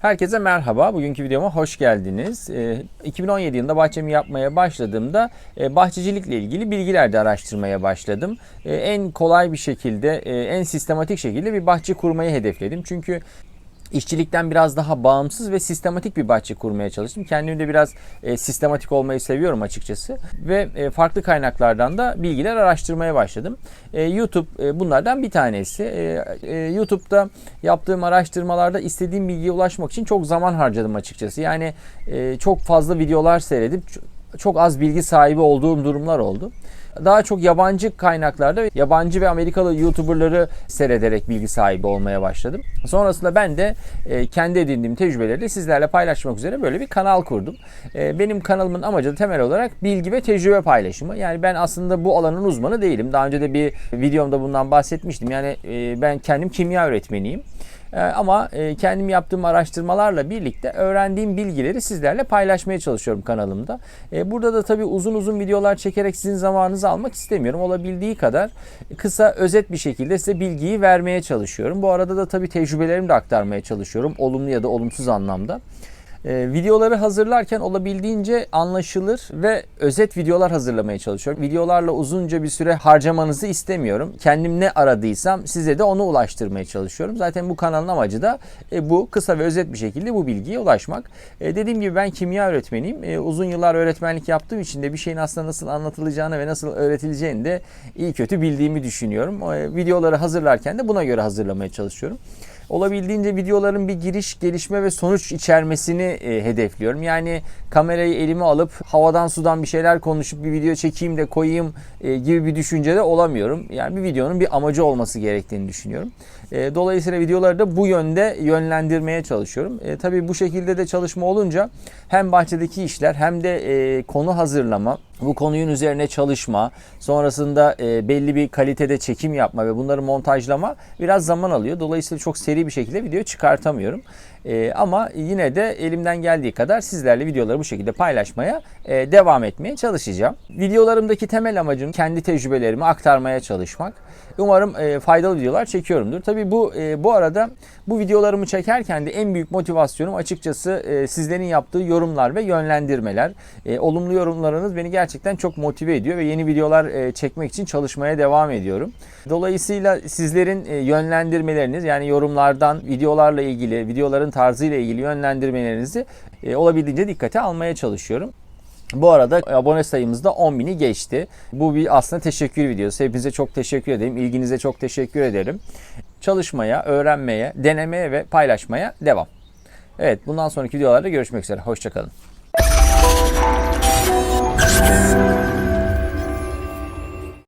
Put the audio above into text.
Herkese merhaba. Bugünkü videoma hoş geldiniz. Ee, 2017 yılında bahçemi yapmaya başladığımda e, bahçecilikle ilgili bilgiler de araştırmaya başladım. E, en kolay bir şekilde, e, en sistematik şekilde bir bahçe kurmayı hedefledim. Çünkü işçilikten biraz daha bağımsız ve sistematik bir bahçe kurmaya çalıştım. Kendim de biraz e, sistematik olmayı seviyorum açıkçası. Ve e, farklı kaynaklardan da bilgiler araştırmaya başladım. E, YouTube e, bunlardan bir tanesi. E, e, YouTube'da yaptığım araştırmalarda istediğim bilgiye ulaşmak için çok zaman harcadım açıkçası. Yani e, çok fazla videolar seyredip çok az bilgi sahibi olduğum durumlar oldu. Daha çok yabancı kaynaklarda yabancı ve Amerikalı YouTuber'ları seyrederek bilgi sahibi olmaya başladım. Sonrasında ben de e, kendi edindiğim tecrübeleri sizlerle paylaşmak üzere böyle bir kanal kurdum. E, benim kanalımın amacı da temel olarak bilgi ve tecrübe paylaşımı. Yani ben aslında bu alanın uzmanı değilim. Daha önce de bir videomda bundan bahsetmiştim. Yani e, ben kendim kimya öğretmeniyim. Ee, Ama e, kendim yaptığım araştırmalarla birlikte öğrendiğim bilgileri sizlerle paylaşmaya çalışıyorum kanalımda. E, Burada da tabii uzun uzun videolar çekerek sizin zamanınızı almak istemiyorum. Olabildiği kadar kısa özet bir şekilde size bilgiyi vermeye çalışıyorum. Bu arada da tabii tecrübelerimi de aktarmaya çalışıyorum. Olumlu ya da olumsuz anlamda. Ee, videoları hazırlarken olabildiğince anlaşılır ve özet videolar hazırlamaya çalışıyorum. Videolarla uzunca bir süre harcamanızı istemiyorum. Kendim ne aradıysam size de onu ulaştırmaya çalışıyorum. Zaten bu kanalın amacı da e, bu kısa ve özet bir şekilde bu bilgiye ulaşmak. E, dediğim gibi ben kimya öğretmeniyim. E, uzun yıllar öğretmenlik yaptığım için de bir şeyin aslında nasıl anlatılacağını ve nasıl öğretileceğini de iyi kötü bildiğimi düşünüyorum. E, videoları hazırlarken de buna göre hazırlamaya çalışıyorum olabildiğince videoların bir giriş, gelişme ve sonuç içermesini e, hedefliyorum. Yani kamerayı elime alıp havadan sudan bir şeyler konuşup bir video çekeyim de koyayım e, gibi bir düşüncede olamıyorum. Yani bir videonun bir amacı olması gerektiğini düşünüyorum. E, dolayısıyla videoları da bu yönde yönlendirmeye çalışıyorum. E, tabii bu şekilde de çalışma olunca hem bahçedeki işler hem de e, konu hazırlama, bu konuyun üzerine çalışma, sonrasında e, belli bir kalitede çekim yapma ve bunları montajlama biraz zaman alıyor. Dolayısıyla çok seri bir şekilde video çıkartamıyorum. E, ama yine de elimden geldiği kadar sizlerle videoları bu şekilde paylaşmaya e, devam etmeye çalışacağım. Videolarımdaki temel amacım kendi tecrübelerimi aktarmaya çalışmak. Umarım faydalı videolar çekiyorumdur. Tabii bu bu arada bu videolarımı çekerken de en büyük motivasyonum açıkçası sizlerin yaptığı yorumlar ve yönlendirmeler. Olumlu yorumlarınız beni gerçekten çok motive ediyor ve yeni videolar e, çekmek için çalışmaya devam ediyorum. Dolayısıyla sizlerin e, yönlendirmeleriniz yani yorumlardan videolarla ilgili, videoların tarzıyla ilgili yönlendirmelerinizi e, olabildiğince dikkate almaya çalışıyorum. Bu arada abone sayımız da 10.000'i geçti. Bu bir aslında teşekkür videosu. Hepinize çok teşekkür ederim. İlginize çok teşekkür ederim. Çalışmaya, öğrenmeye, denemeye ve paylaşmaya devam. Evet bundan sonraki videolarda görüşmek üzere. Hoşçakalın. Podcast.